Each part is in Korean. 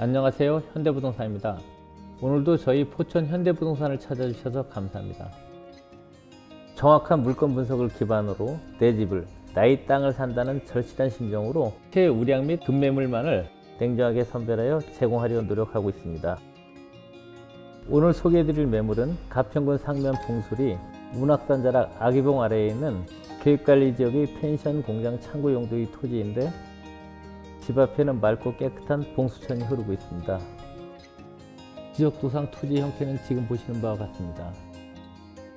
안녕하세요. 현대부동산입니다. 오늘도 저희 포천 현대부동산을 찾아주셔서 감사합니다. 정확한 물건 분석을 기반으로 내 집을 나의 땅을 산다는 절실한 심정으로 최우량 및 급매물만을 냉정하게 선별하여 제공하려 노력하고 있습니다. 오늘 소개해드릴 매물은 가평군 상면 봉수리 문학산 자락 아기봉 아래에 있는 교육관리 지역의 펜션 공장 창고 용도의 토지인데 집 앞에는 맑고 깨끗한 봉수천이 흐르고 있습니다. 지역 도상 토지 형태는 지금 보시는 바와 같습니다.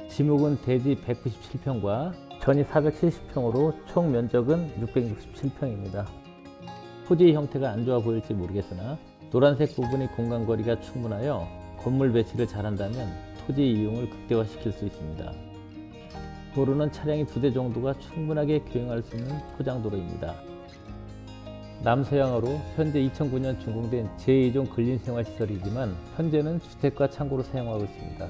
지목은 대지 197평과 전이 470평으로 총 면적은 667평입니다. 토지 형태가 안 좋아 보일지 모르겠으나 노란색 부분의 공간 거리가 충분하여 건물 배치를 잘한다면 토지 이용을 극대화시킬 수 있습니다. 도로는 차량이 두 대 정도가 충분하게 교행할 수 있는 포장도로입니다. 남서향으로 현재 2009년 준공된 제2종 근린생활시설이지만 현재는 주택과 창고로 사용하고 있습니다.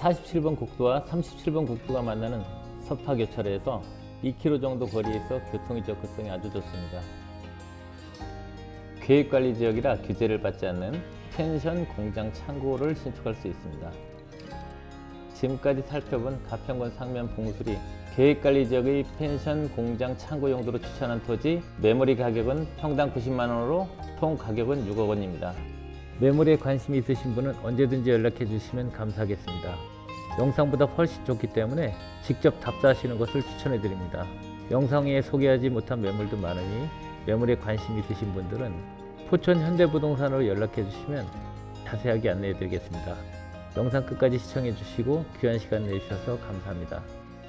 47번 국도와 37번 국도가 만나는 서파교차로에서 2km 정도 거리에서 교통의 접근성이 아주 좋습니다. 계획관리 지역이라 규제를 받지 않는 펜션 공장 창고를 신축할 수 있습니다. 지금까지 살펴본 가평군 상면 봉수리 계획관리 지역의 펜션 공장 창고 용도로 추천한 토지 매물의 가격은 평당 90만 원으로 총 가격은 6억 원입니다. 매물에 관심이 있으신 분은 언제든지 연락해 주시면 감사하겠습니다. 영상보다 훨씬 좋기 때문에 직접 답사하시는 것을 추천해 드립니다. 영상에 소개하지 못한 매물도 많으니 매물에 관심 있으신 분들은 포천 현대부동산으로 연락해 주시면 자세하게 안내해 드리겠습니다. 영상 끝까지 시청해 주시고 귀한 시간 내주셔서 감사합니다.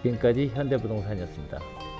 지금까지 현대부동산이었습니다.